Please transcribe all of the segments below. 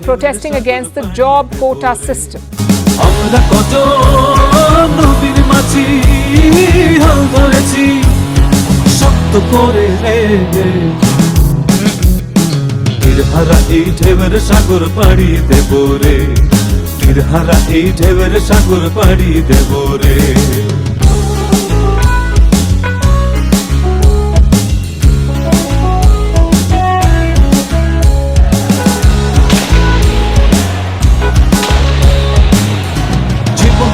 protesting against the job quota system. এই সাগর পাড়ি দেব রে। এই ঢেবের সাগর পাড়ি দেব রে।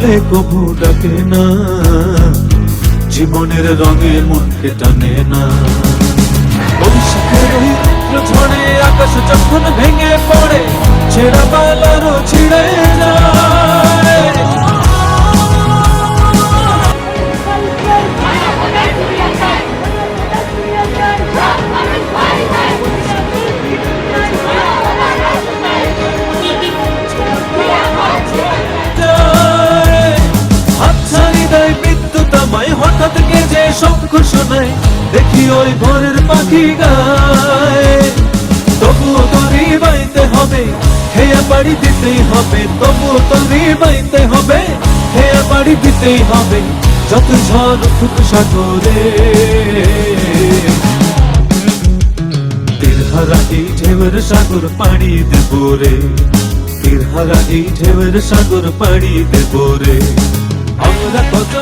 ভুলে কবু ডাকে না। জীবনের রঙে মনকে টানে না। শঙ্খ শোনায় দেখি ওই ভোরের পাখি গায়। তবুও তরি বাইতে হবে হেয়া বাড়ি দিতেই হবে। তবুও তরি বাইতে হবে হেয়া বাড়ি দিতেই হবে, যত ঝড় উঠুক সাগরে। তীরহারা এই ঢেউয়ের সাগর পাড়ি দেব রে। তীরহারা এই ঢেউয়ের সাগর পাড়ি দেব রে। আমরা কত